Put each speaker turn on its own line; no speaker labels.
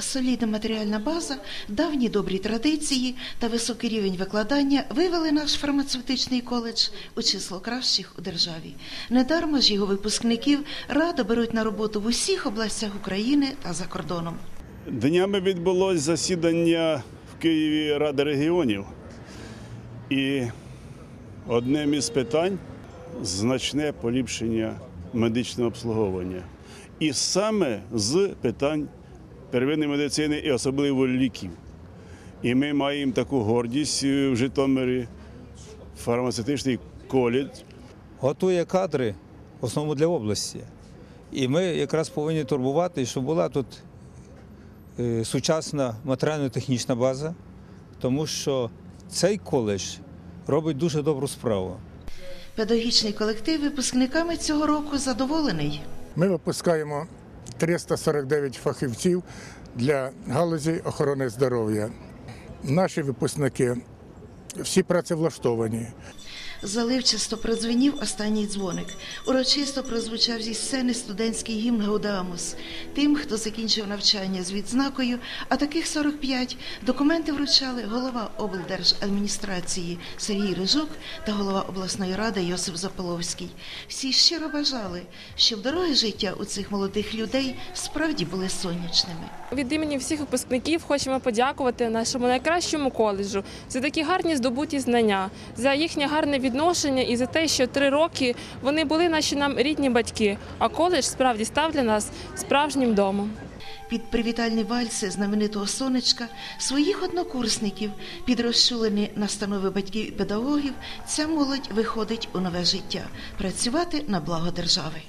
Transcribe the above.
Солідна матеріальна база, давні добрі традиції та високий рівень викладання вивели наш фармацевтичний коледж у число кращих у державі. Недарма ж його випускників радо беруть на роботу в усіх областях України та за кордоном.
Днями відбулось засідання в Києві Ради регіонів. І одним із питань значне поліпшення медичного обслуговування. І саме з питань первинної медицини і особливо ліків. І ми маємо таку гордість в Житомирі, фармацевтичний коледж.
готує кадри в основному для області. І ми якраз повинні турбувати, щоб була тут е, сучасна матеріально-технічна база, тому що цей коледж робить дуже добру справу.
Педагогічний колектив випускниками цього року задоволений.
Ми випускаємо 349 фахівців для галузі охорони здоров'я. Наші випускники всі працевлаштовані.
Заливчасто продзвенів останній дзвоник. Урочисто прозвучав зі сцени студентський гімн Гаудамус. Тим, хто закінчив навчання з відзнакою, а таких 45, документи вручали голова облдержадміністрації Сергій Рижук та голова обласної ради Йосип Заполовський. Всі щиро бажали, щоб дороги життя у цих молодих людей справді були сонячними.
Від імені всіх випускників хочемо подякувати нашому найкращому коледжу за такі гарні здобуті знання, за їхнє гарне відношення і за те, що три роки вони були наші нам рідні батьки. А коледж справді став для нас справжнім домом.
Під привітальні вальси знаменитого сонечка своїх однокурсників, під розчулені настанови батьків і педагогів, ця молодь виходить у нове життя працювати на благо держави.